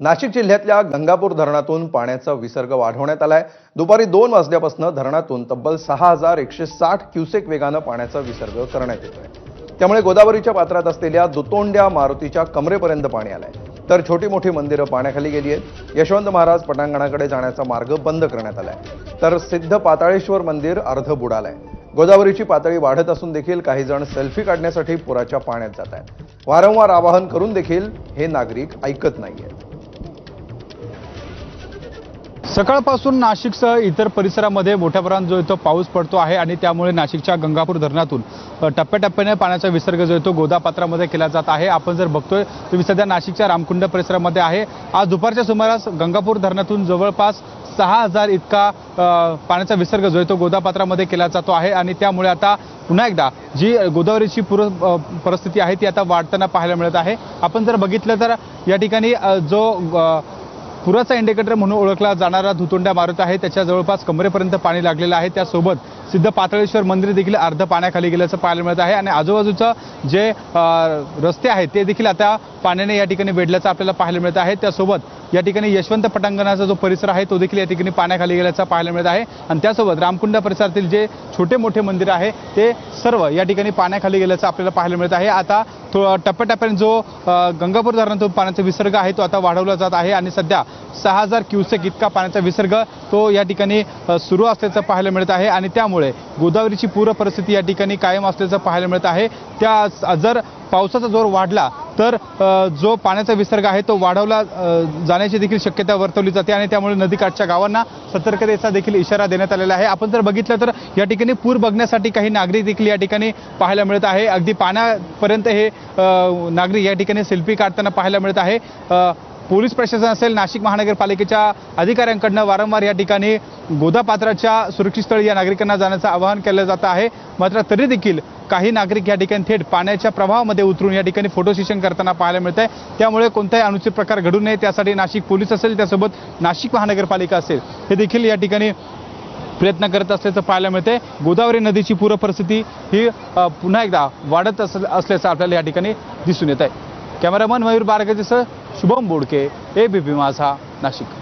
नाशिक जिल्ह्यातल्या गंगापूर धरणातून पाण्याचा विसर्ग वाढवण्यात आलाय. दुपारी दोन वाजल्यापासून धरणातून तब्बल सहा हजार एकशे साठ क्युसेक वेगानं पाण्याचा विसर्ग करण्यात येतोय. त्यामुळे गोदावरीच्या पात्रात असलेल्या दुतोंड्या मारुतीच्या कमरेपर्यंत पाणी आलंय. तर छोटी मोठी मंदिरं पाण्याखाली गेली आहेत. यशवंत महाराज पटांगणाकडे जाण्याचा मार्ग बंद करण्यात आलाय. तर सिद्ध पाताळेश्वर मंदिर अर्ध बुडालंय. गोदावरीची पातळी वाढत असून देखील काही जण सेल्फी काढण्यासाठी पुराच्या पाण्यात जात आहेत वारंवार आवाहन करून देखील हे नागरिक ऐकत नाहीयेत. सकाळपासून नाशिकसह इतर परिसरामध्ये मोठ्या प्रमाणात जो येतो पाऊस पडतो आहे आणि त्यामुळे नाशिकच्या गंगापूर धरणातून टप्प्याटप्प्याने पाण्याचा विसर्ग जो येतो गोदापात्रामध्ये केला जात आहे. आपण जर बघतोय तुम्ही सध्या नाशिकच्या रामकुंड परिसरामध्ये आहे. आज दुपारच्या सुमारास गंगापूर धरणातून जवळपास सहा हजार इतका पाण्याचा विसर्ग जो आहे तो गोदापात्रामध्ये केला जातो आहे. आणि त्यामुळे आता पुन्हा एकदा जी गोदावरीची पूर परिस्थिती आहे ती आता वाढताना पाहायला मिळत आहे. आपण जर बघितलं तर या ठिकाणी जो पुराचा इंडिकेटर म्हणून ओळखला जाणारा धुतोंड्या मारुत आहे. त्याच्या जवळपास कमरेपर्यंत पाणी लागलेलं आहे. त्यासोबत सिद्ध पातळेश्वर मंदिर देखील अर्ध पाण्याखाली गेल्याचं पाहायला मिळत आहे. आणि आजूबाजूचं जे रस्ते आहेत ते देखील आता पाण्याने या ठिकाणी वेढल्याचं आपल्याला पाहायला मिळत आहे. त्यासोबत या ठिकाणी यशवंत पटांगणाचा जो परिसर आहे तो देखील या ठिकाणी पाण्याखाली गेल्याचा पाहायला मिळत आहे. आणि त्यासोबत रामकुंड परिसरातील जे छोटे मोठे मंदिर आहे ते सर्व या ठिकाणी पाण्याखाली गेल्याचं आपल्याला पाहायला मिळत आहे. आता तो टप्प्याटप्प्याने जो गंगापूर धरणातून पाण्याचा विसर्ग आहे तो आता वाढवला जात आहे. आणि सध्या सहा हजार क्युसेक इतका पाण्याचा विसर्ग तो या ठिकाणी सुरू असल्याचं पाहायला मिळत आहे आणि त्यामुळे गोदावरीची पूर परिस्थिती या ठिकाणी कायम असल्याचं पाहायला मिळत आहे. त्या जर पावसाचा जोर वाढला तर जो पाण्याचा विसर्ग आहे तो वाढवला जाण्याची देखील शक्यता वर्तवली जाते आणि त्यामुळे नदीकाठच्या गावांना सतर्कतेचा देखील इशारा देण्यात आलेला आहे. आपण जर बघितलं तर या ठिकाणी पूर बघण्यासाठी काही नागरिक देखील या ठिकाणी पाहायला मिळत आहे. अगदी पाण्यापर्यंत हे नागरिक या ठिकाणी सेल्फी काढताना पाहायला मिळत आहे. पोलीस प्रशासन असेल नाशिक महानगरपालिकेच्या अधिकाऱ्यांकडनं वारंवार या ठिकाणी गोदापात्राच्या सुरक्षित स्थळी या नागरिकांना जाण्याचं आवाहन केलं जात आहे. मात्र तरी देखील काही नागरिक या ठिकाणी थेट पाण्याच्या प्रवाहामध्ये उतरून या ठिकाणी फोटो सेशन करताना पाहायला मिळत आहे त्यामुळे कोणताही अनुचित प्रकार घडू नये. त्यासाठी नाशिक पोलीस असेल त्यासोबत नाशिक महानगरपालिका असेल हे देखील या ठिकाणी प्रयत्न करत असल्याचं पाहायला मिळते गोदावरी नदीची पूर परिस्थिती ही पुन्हा एकदा वाढत अस असल्याचं आपल्याला या ठिकाणी दिसून येत आहे cameraman Mayur बारगजेसह Shubham Bodke A B P Majha Nashik.